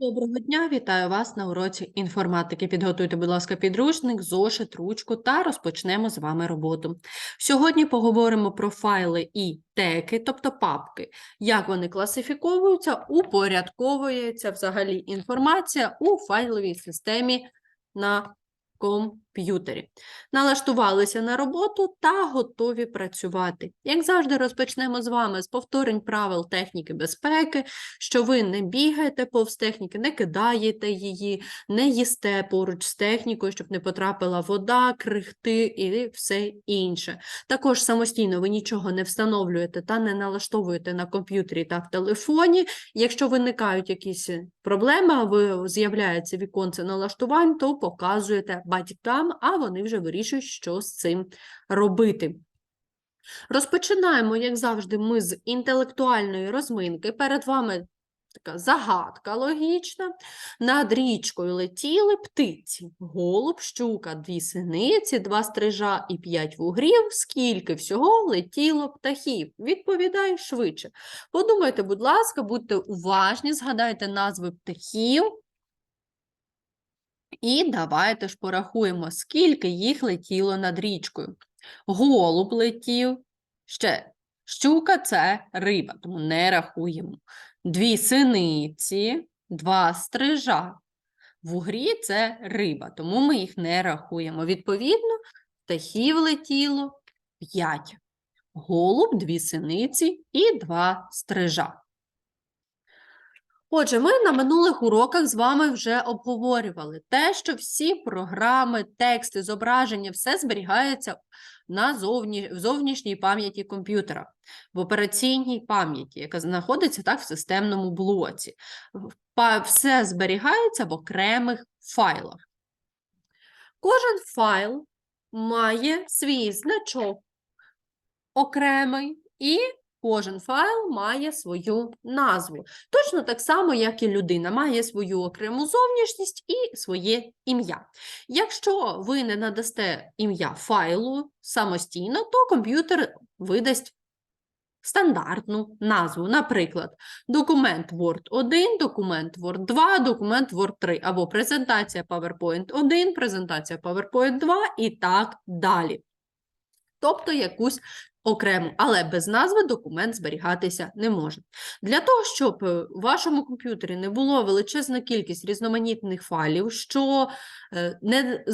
Доброго дня, вітаю вас на уроці інформатики. Підготуйте, будь ласка, підручник, зошит, ручку та розпочнемо з вами роботу. Сьогодні поговоримо про файли і теки, тобто папки, як вони класифіковуються, упорядковується взагалі інформація у файловій системі на комп'ютері. Налаштувалися на роботу та готові працювати. Як завжди, розпочнемо з вами з повторень правил техніки безпеки, що ви не бігаєте повз техніки, не кидаєте її, не їсте поруч з технікою, щоб не потрапила вода, крихти і все інше. Також самостійно ви нічого не встановлюєте та не налаштовуєте на комп'ютері та в телефоні. Якщо виникають якісь проблеми, а ви з'являється віконце налаштувань, то показуєте батькам, а вони вже вирішують, що з цим робити. Розпочинаємо, як завжди, ми з інтелектуальної розминки. Перед вами така загадка логічна. Над річкою летіли птиці. Голуб, щука, дві синиці, два стрижа і п'ять вугрів. Скільки всього летіло птахів? Відповідай швидше. Подумайте, будь ласка, будьте уважні, згадайте назви птахів. І давайте ж порахуємо, скільки їх летіло над річкою. Голуб летів, ще щука це риба, тому не рахуємо. Дві синиці, два стрижа. Вугрі це риба, тому ми їх не рахуємо. Відповідно, птахів летіло п'ять. Голуб, дві синиці і два стрижа. Отже, ми на минулих уроках з вами вже обговорювали те, що всі програми, тексти, зображення, все зберігається на зовні, в зовнішній пам'яті комп'ютера, в операційній пам'яті, яка знаходиться так в системному блоці. Все зберігається в окремих файлах. Кожен файл має свій значок окремий і Кожен файл має свою назву. Точно так само, як і людина має свою окрему зовнішність і своє ім'я. Якщо ви не надасте ім'я файлу самостійно, то комп'ютер видасть стандартну назву. Наприклад, документ Word 1, документ Word 2, документ Word 3, або презентація PowerPoint 1, презентація PowerPoint 2 і так далі. Тобто якусь окрему, але без назви документ зберігатися не може. Для того, щоб е, у вашому комп'ютері не було величезна кількість різноманітних файлів, що е, не,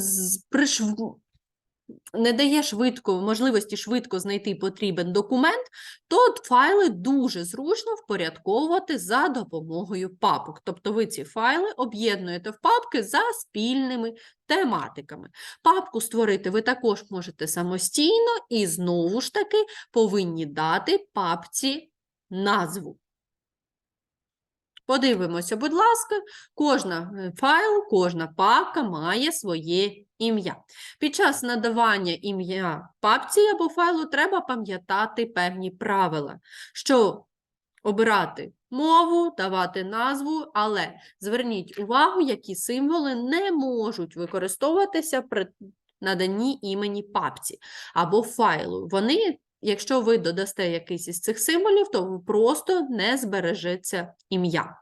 не дає швидко, можливості швидко знайти потрібен документ, то файли дуже зручно впорядковувати за допомогою папок. Тобто ви ці файли об'єднуєте в папки за спільними тематиками. Папку створити ви також можете самостійно і знову ж таки повинні дати папці назву. Подивимося, будь ласка, кожна е, файл, кожна папка має своє ім'я. Під час надавання ім'я папці або файлу треба пам'ятати певні правила, що обирати мову, давати назву, але зверніть увагу, які символи не можуть використовуватися при наданні імені папці або файлу. Вони, якщо ви додасте якийсь із цих символів, то просто не збережеться ім'я.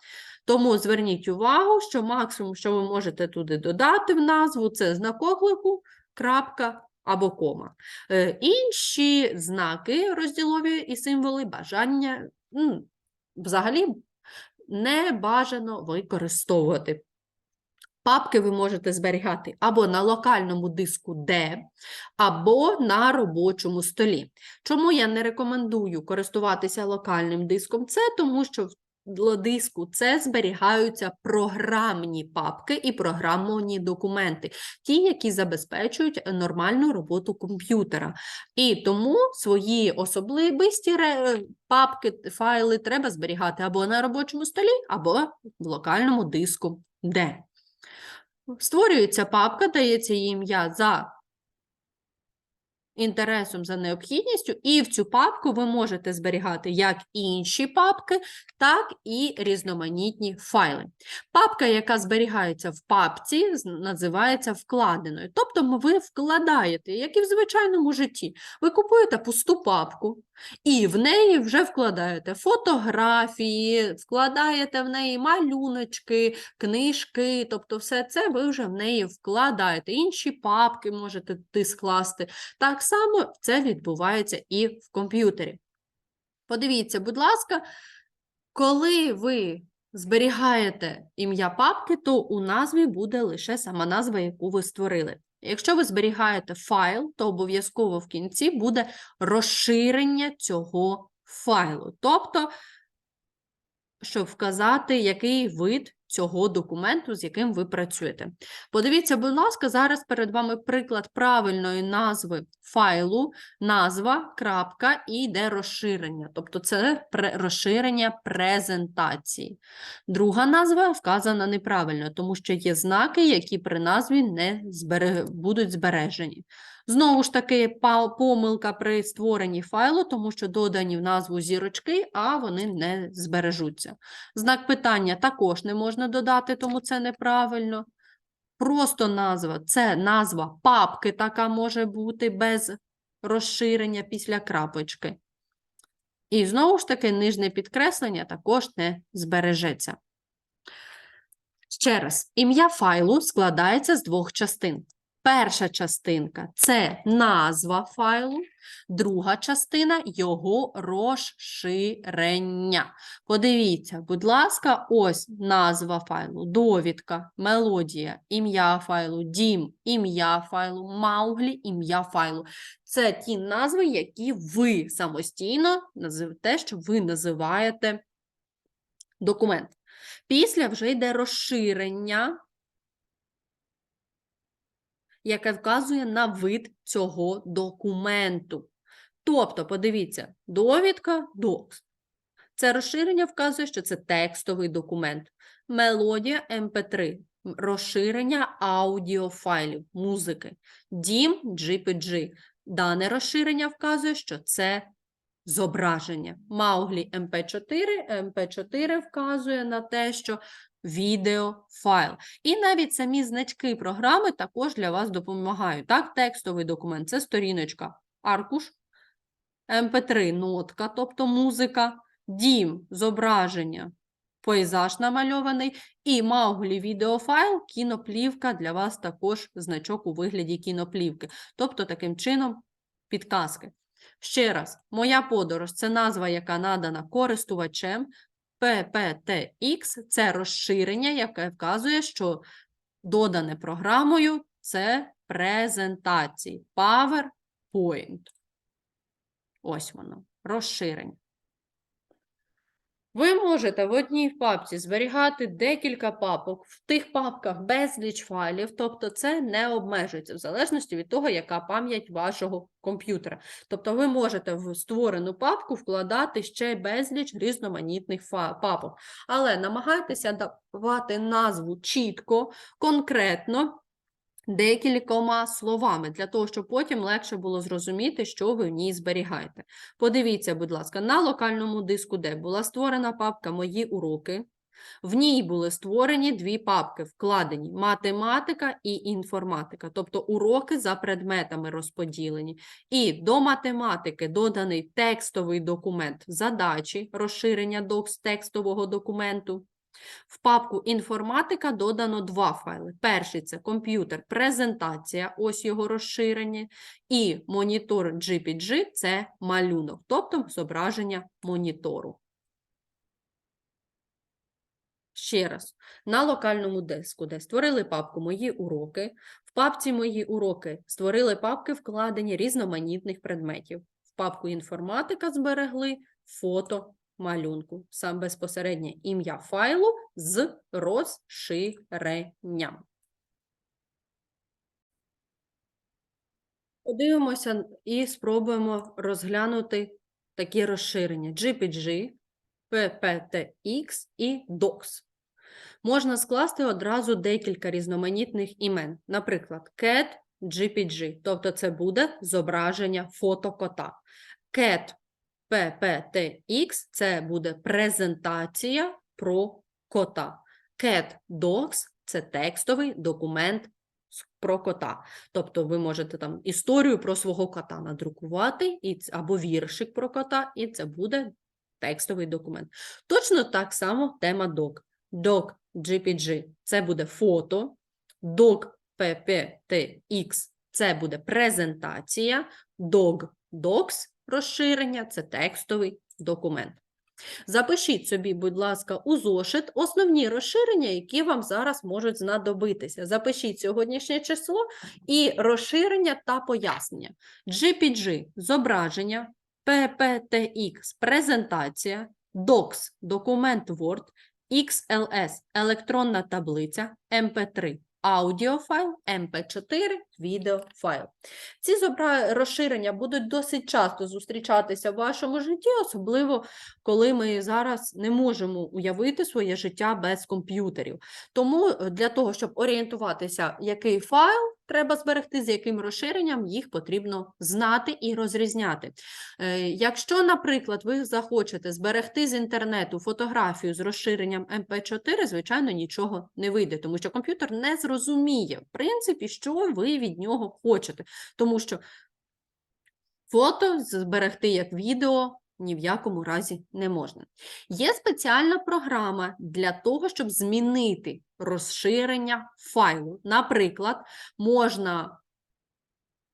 Тому зверніть увагу, що максимум, що ви можете туди додати в назву, це знак оклику, крапка або кома. Е, Інші знаки розділові і символи бажання взагалі не бажано використовувати. Папки ви можете зберігати або на локальному диску D, або на робочому столі. Чому я не рекомендую користуватися локальним диском? Це тому, що в диску це зберігаються програмні папки і програмні документи, ті, які забезпечують нормальну роботу комп'ютера. І тому свої особливості папки, файли треба зберігати або на робочому столі, або в локальному диску D. Створюється папка, дається їй ім'я за інтересом за необхідністю, і в цю папку ви можете зберігати як інші папки, так і різноманітні файли. Папка, яка зберігається в папці, називається вкладеною. Тобто ви вкладаєте, як і в звичайному житті. Ви купуєте пусту папку, і в неї вже вкладаєте фотографії, вкладаєте в неї малюночки, книжки, тобто все це ви вже в неї вкладаєте. Інші папки можете ти скласти. Так само це відбувається і в комп'ютері. Подивіться, будь ласка, коли ви зберігаєте ім'я папки, то у назві буде лише сама назва, яку ви створили. Якщо ви зберігаєте файл, то обов'язково в кінці буде розширення цього файлу. Тобто, щоб вказати, який вид цього документу, з яким ви працюєте. Подивіться, будь ласка, зараз перед вами приклад правильної назви файлу, назва, крапка і йде розширення. Тобто це розширення презентації. Друга назва вказана неправильно, тому що є знаки, які при назві не збере... будуть збережені. Знову ж таки, помилка при створенні файлу, тому що додані в назву зірочки, а вони не збережуться. Знак питання також не можна додати, тому це неправильно. Просто назва це назва папки, така може бути без розширення після крапочки. І знову ж таки, нижнє підкреслення також не збережеться. Ще раз, ім'я файлу складається з двох частин. Перша частинка це назва файлу, друга частина його розширення. Подивіться, будь ласка, ось назва файлу, довідка, мелодія, ім'я файлу, дім, ім'я файлу, мауглі, ім'я файлу. Це ті назви, які ви самостійно називаєте, що ви називаєте документ. Після вже йде розширення, яке вказує на вид цього документу. Тобто, подивіться, довідка docs. Це розширення вказує, що це текстовий документ. Мелодія MP3, розширення аудіофайлів, музики. Дім JPG. Дане розширення вказує, що це зображення. Мауглі MP4, MP4 вказує на те, що відеофайл. І навіть самі значки програми також для вас допомагають. Так, текстовий документ це сторіночка, аркуш, MP3 нотка, тобто музика, дім, зображення, пейзаж намальований, і Мауглі відеофайл, кіноплівка для вас також значок у вигляді кіноплівки. Тобто, таким чином, підказки. Ще раз, моя подорож це назва, яка надана користувачем. PPTX – це розширення, яке вказує, що додане програмою це презентації. PowerPoint. Ось воно, розширення. Ви можете в одній папці зберігати декілька папок, в тих папках безліч файлів, тобто це не обмежується в залежності від того, яка пам'ять вашого комп'ютера. Тобто ви можете в створену папку вкладати ще безліч різноманітних папок. Але намагайтеся давати назву чітко, конкретно, декількома словами, для того, щоб потім легше було зрозуміти, що ви в ній зберігаєте. Подивіться, будь ласка, на локальному диску, де була створена папка Мої уроки. В ній були створені дві папки, вкладені математика і інформатика, тобто уроки за предметами розподілені. І до математики доданий текстовий документ задачі, розширення докс текстового документу. В папку інформатика додано два файли. Перший це комп'ютер презентація, ось його розширення, і монітор GPG це малюнок, тобто зображення монітору. Ще раз, на локальному диску, де створили папку Мої уроки. В папці Мої уроки створили папки вкладені різноманітних предметів. В папку інформатика зберегли фото малюнку, сам безпосереднє ім'я файлу з розширенням. Подивимося і спробуємо розглянути такі розширення GPG, PPTX і DOCS. Можна скласти одразу декілька різноманітних імен. Наприклад, cat GPG, тобто це буде зображення фото кота. Cat PPTX – це буде презентація про кота. Cat Docs – це текстовий документ про кота. Тобто ви можете там історію про свого кота надрукувати, і, або віршик про кота, і це буде текстовий документ. Точно так само тема doc. Doc GPG – це буде фото, doc PPTX – це буде презентація, dog docs – розширення – це текстовий документ. Запишіть собі, будь ласка, у зошит основні розширення, які вам зараз можуть знадобитися. Запишіть сьогоднішнє число і розширення та пояснення. GPG – зображення, PPTX – презентація, DOCS – документ Word, XLS – електронна таблиця, MP3 – аудіофайл, MP4 – відеофайл. Ці розширення будуть досить часто зустрічатися в вашому житті, особливо коли ми зараз не можемо уявити своє життя без комп'ютерів. Тому е, для того, щоб орієнтуватися, який файл треба зберегти, з яким розширенням, їх потрібно знати і розрізняти. Е, Якщо, наприклад, ви захочете зберегти з інтернету фотографію з розширенням MP4, звичайно, нічого не вийде, тому що комп'ютер не зрозуміє, в принципі, що ви від нього хочете. Тому що фото зберегти як відео ні в якому разі не можна. Є спеціальна програма для того, щоб змінити розширення файлу. Наприклад, можна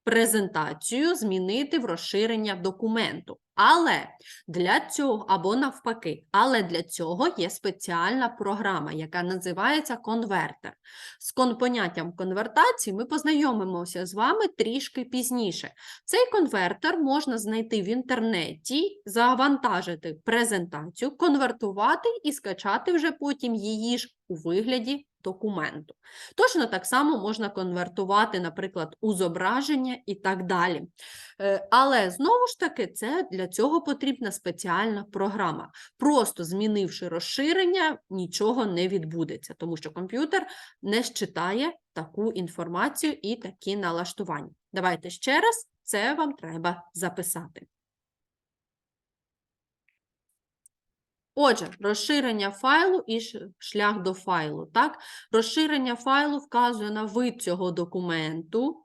презентацію змінити в розширення документу. Але для цього, або навпаки, але для цього є спеціальна програма, яка називається конвертер. З поняттям конвертації ми познайомимося з вами трішки пізніше. Цей конвертер можна знайти в інтернеті, завантажити презентацію, конвертувати і скачати вже потім її ж у вигляді документу. Точно так само можна конвертувати, наприклад, у зображення і так далі. Е, Але знову ж таки, це для цього потрібна спеціальна програма. Просто змінивши розширення, нічого не відбудеться, тому що комп'ютер не считає таку інформацію і такі налаштування. Давайте ще раз це вам треба записати. Отже, розширення файлу і шлях до файлу. Так? Розширення файлу вказує на вид цього документу,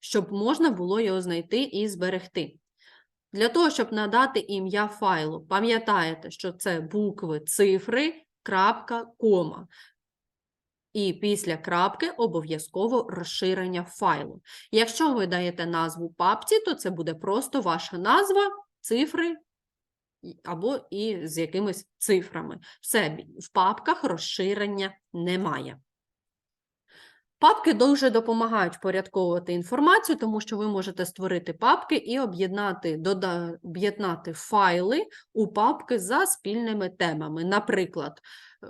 щоб можна було його знайти і зберегти. Для того, щоб надати ім'я файлу, пам'ятаєте, що це букви, цифри, крапка, кома. І після крапки обов'язково розширення файлу. Якщо ви даєте назву папці, то це буде просто ваша назва, цифри або і з якимись цифрами. Все, в папках розширення немає. Папки дуже допомагають впорядковувати інформацію, тому що ви можете створити папки і об'єднати, об'єднати файли у папки за спільними темами. Наприклад,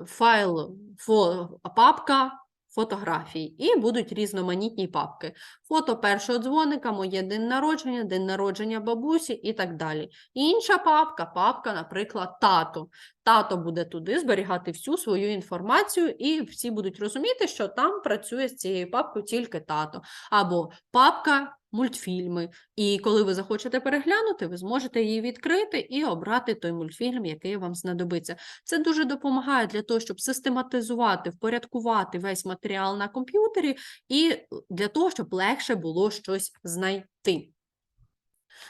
файл, папка фотографій, і будуть різноманітні папки. Фото першого дзвоника, моє день народження, день народження бабусі і так далі. Інша папка, папка, наприклад, тато. Тато буде туди зберігати всю свою інформацію, і всі будуть розуміти, що там працює з цією папкою тільки тато. Або папка мультфільми. І коли ви захочете переглянути, ви зможете її відкрити і обрати той мультфільм, який вам знадобиться. Це дуже допомагає для того, щоб систематизувати, впорядкувати весь матеріал на комп'ютері і для того, щоб легше було щось знайти.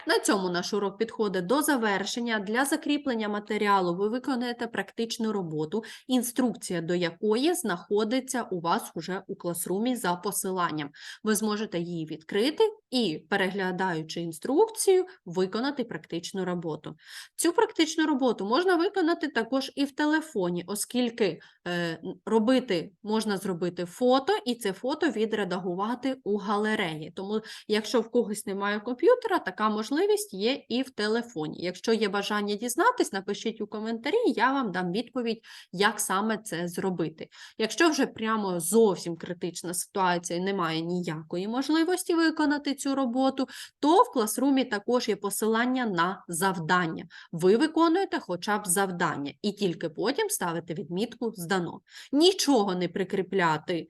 На цьому наш урок підходить до завершення. Для закріплення матеріалу ви виконаєте практичну роботу, інструкція до якої знаходиться у вас уже у класрумі за посиланням. Ви зможете її відкрити і, переглядаючи інструкцію, виконати практичну роботу. Цю практичну роботу можна виконати також і в телефоні, оскільки е, робити можна зробити фото, і це фото відредагувати у галереї. Тому Якщо в когось немає комп'ютера, така можливість є і в телефоні. Якщо є бажання дізнатись, напишіть у коментарі, я вам дам відповідь, як саме це зробити. Якщо вже прямо зовсім критична ситуація і немає ніякої можливості виконати цю роботу, то в класрумі також є посилання на завдання. Ви виконуєте хоча б завдання, і тільки потім ставите відмітку здано. Нічого не прикріпляти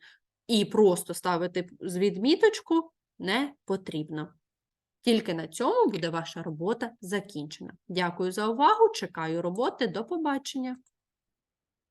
і просто ставити з відміточку не потрібно. Тільки на цьому буде ваша робота закінчена. Дякую за увагу. Чекаю роботи. До побачення.